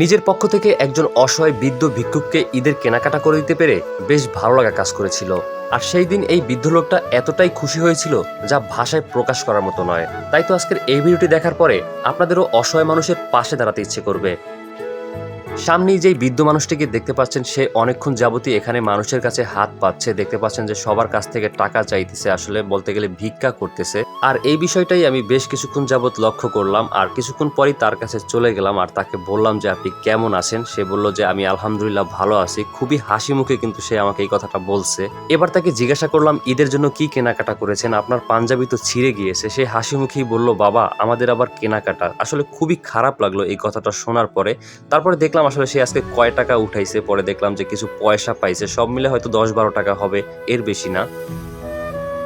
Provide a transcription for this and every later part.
নিজের পক্ষ থেকে একজন অসহায় বৃদ্ধ ভিক্ষুককে ঈদের কেনাকাটা করে দিতে পেরে বেশ ভালো লাগা কাজ করেছিল। আর সেই দিন এই বৃদ্ধ লোকটা এতটাই খুশি হয়েছিল যা ভাষায় প্রকাশ করার মতো নয়। তাই তো আজকের এই ভিডিওটি দেখার পরে আপনাদেরও অসহায় মানুষের পাশে দাঁড়াতে ইচ্ছে করবে। সামনেই যেই বৃদ্ধ মানুষটিকে দেখতে পাচ্ছেন, সে অনেকক্ষণ যাবতই এখানে মানুষের কাছে হাত পাচ্ছে। দেখতে পাচ্ছেন যে সবার কাছ থেকে টাকা চাইতেছে, আসলে বলতে গেলে ভিক্ষা করতেছে। আর এই বিষয়টাই আমি বেশ কিছুক্ষণ যাবত লক্ষ্য করলাম, আর কিছুক্ষণ পরই তার কাছে চলে গেলাম আর তাকে বললাম যে, আপনি কেমন আছেন? সে বলল যে, আমি আলহামদুলিল্লাহ ভালো আছি। খুবই হাসি মুখে কিন্তু সে আমাকে এই কথাটা বলছে। এবার তাকে জিজ্ঞাসা করলাম, ঈদের জন্য কি কেনাকাটা করেছেন? আপনার পাঞ্জাবি তো ছিঁড়ে গিয়েছে। সে হাসি মুখেই বলল, বাবা, আমাদের আবার কেনাকাটা। আসলে খুবই খারাপ লাগল এই কথাটা শোনার পরে। তারপরে দেখলাম আসলে সে আজকে কয় টাকা উঠাইছে, পরে দেখলাম যে কিছু পয়সা পাইছে, সব মিলে হয়তো দশ বারো টাকা হবে, এর বেশি না।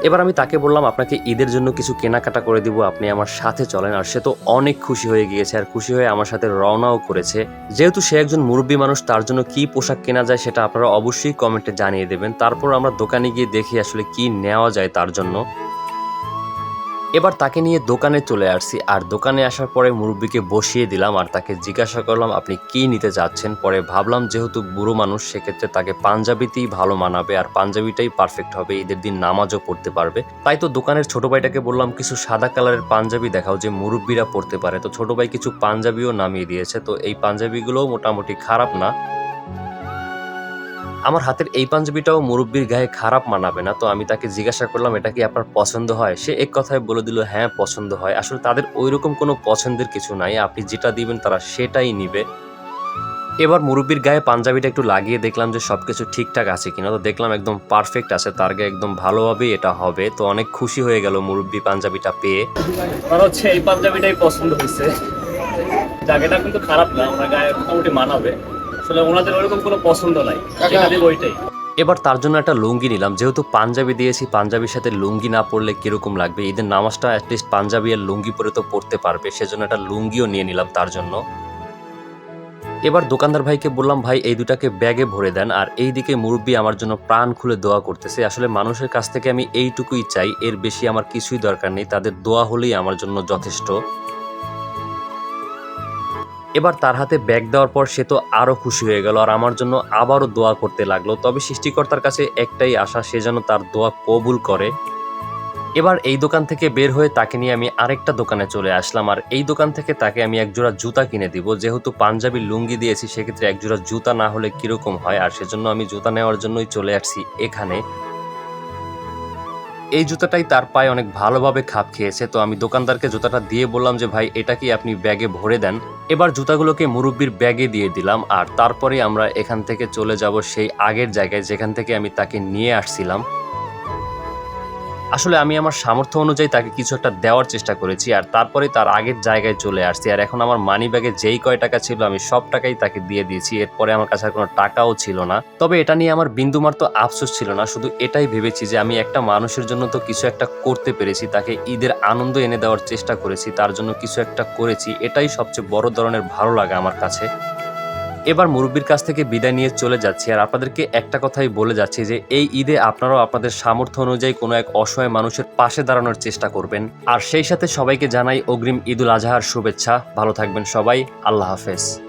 এবার আমি তাকে বললাম, আপনাকে ঈদের জন্য কিছু কেনাকাটা করে দিব, আপনি আমার সাথে চলেন। আর সে তো অনেক খুশি হয়ে গিয়েছে, আর খুশি হয়ে আমার সাথে রওনাও করেছে। যেহেতু সে একজন মুরব্বী মানুষ, তার জন্য কি পোশাক কেনা যায় সেটা আপনারা অবশ্যই কমেন্টে জানিয়ে দেবেন। তারপর আমরা দোকানে গিয়ে দেখি আসলে কি নেওয়া যায় তার জন্য। এবার তাকে নিয়ে দোকানে চলে আসছি আর দোকানে আসার পরে মুরব্বীকে বসিয়ে দিলাম আর তাকে জিজ্ঞাসা করলাম, আপনি কি নিতে যাচ্ছেন? পরে ভাবলাম, যেহেতু বুড়ো মানুষ, সেক্ষেত্রে তাকে পাঞ্জাবিতেই ভালো মানাবে আর পাঞ্জাবিটাই পারফেক্ট হবে, ঈদের দিন নামাজও পড়তে পারবে। তাই তো দোকানের ছোট ভাইটাকে বললাম, কিছু সাদা কালারের পাঞ্জাবি দেখাও যে মুরব্বীরা পড়তে পারে। তো ছোট ভাই কিছু পাঞ্জাবিও নামিয়ে দিয়েছে। তো এই পাঞ্জাবিগুলোও মোটামুটি খারাপ না। আমার হাতের এই পাঞ্জাবিটাও মুরব্বীর গায়ে খারাপ মানাবে না, তো আমি তাকে জিজ্ঞাসা করলাম, এটা কি আপনার পছন্দ হয়? সে এক কথায় বলে দিল হ্যাঁ পছন্দ হয়। আসলে তাদের ওই রকম কোনো পছন্দের কিছু নাই, আপনি যেটা দিবেন তারা সেটাই নিবে। এবার মুরব্বীর গায়ে পাঞ্জাবিটা একটু লাগিয়ে দেখলাম যে সব কিছু ঠিকঠাক আছে কিনা, তো দেখলাম একদম পারফেক্ট আছে, তার গায়ে একদম ভালোভাবেই এটা হবে, তো অনেক খুশি হয়ে গেল মুরব্বী পাঞ্জাবিটা পেয়ে। হচ্ছে এই পাঞ্জাবিটাই পছন্দ হয়েছে। জায়গাটা কিন্তু খারাপ না, আমার গায়ে মোটামুটি মানাবে। আসলে ওনাদের ওরকম কোনো পছন্দ নাই। যেটা দেবো ওইটাই। এবার তার জন্য একটা লুঙ্গি নিলাম। যেহেতু পাঞ্জাবি দিয়েছি পাঞ্জাবির সাথে লুঙ্গি না পরলে কীরকম লাগবে? ঈদের নামাজটা অ্যাটলিস্ট পাঞ্জাবি আর লুঙ্গি পরে তো পড়তে পারবে। সেজন্য একটা লুঙ্গিও নিয়ে নিলাম তার জন্য। এবার দোকানদার ভাইকে বললাম ভাই এই দুটাকে ব্যাগে ভরে দেন। আর এই দিকে মুরব্বী আমার জন্য প্রাণ খুলে দোয়া করতেছে। আসলে মানুষের কাছ থেকে আমি এইটুকুই চাই। এর বেশি আমার কিছুই দরকার নেই। তাদের দোয়া হলেই আমার জন্য যথেষ্ট। এবার তার হাতে ব্যাগ দেওয়ার পর সে তো আরও খুশি হয়ে গেল আর আমার জন্য আবারও দোয়া করতে লাগল। তবে সৃষ্টিকর্তার কাছে একটাই আশা, সে যেন তার দোয়া কবুল করে। এবার এই দোকান থেকে বের হয়ে তাকে নিয়ে আমি আরেকটা দোকানে চলে আসলাম আর এই দোকান থেকে তাকে আমি একজোড়া জুতা কিনে দিব। যেহেতু পাঞ্জাবি লুঙ্গি দিয়েছি, সেক্ষেত্রে একজোড়া জুতা না হলে কীরকম হয়? আর সেজন্য আমি জুতা নেওয়ার জন্যই চলে আসছি এখানে। এই জুতাটাই তার পায়ে অনেক ভালোভাবে খাপ খেয়েছে। তো আমি দোকানদারকে জুতাটা দিয়ে বললাম যে, ভাই, এটা কি আপনি ব্যাগে ভরে দেন? এবার জুতাগুলোকে মুরব্বির ব্যাগে দিয়ে দিলাম আর তারপরে আমরা এখান থেকে চলে যাব সেই আগের জায়গায় যেখান থেকে আমি তাকে নিয়ে আসছিলাম। আসলে আমি আমার সামর্থ্য অনুযায়ী তাকে কিছু একটা দেওয়ার চেষ্টা করেছি আর তারপরে তার আগের জায়গায় চলে আসছি। আর এখন আমার মানি ব্যাগে যেই কয় টাকা ছিল আমি সব টাকাই তাকে দিয়ে দিয়েছি। এরপরে আমার কাছে আর কোনো টাকাও ছিল না। তবে এটা নিয়ে আমার বিন্দুমার তো আফসোস ছিল না। শুধু এটাই ভেবেছি যে আমি একটা মানুষের জন্য তো কিছু একটা করতে পেরেছি, তাকে ঈদের আনন্দ এনে দেওয়ার চেষ্টা করেছি, তার জন্য কিছু একটা করেছি। এটাই সবচেয়ে বড় ধরনের ভালো লাগে আমার কাছে। এবার মুরব্বীর কাছ থেকে বিদায় নিয়ে চলে যাচ্ছি। আর আপনাদেরকে একটা কথাই বলে যাচ্ছি যে, এই ঈদে আপনারাও আপনাদের সামর্থ্য অনুযায়ী কোনো এক অসহায় মানুষের পাশে দাঁড়ানোর চেষ্টা করবেন। আর সেই সাথে সবাইকে জানাই অগ্রিম ঈদুল আজহার শুভেচ্ছা। ভালো থাকবেন সবাই। আল্লাহ হাফেজ।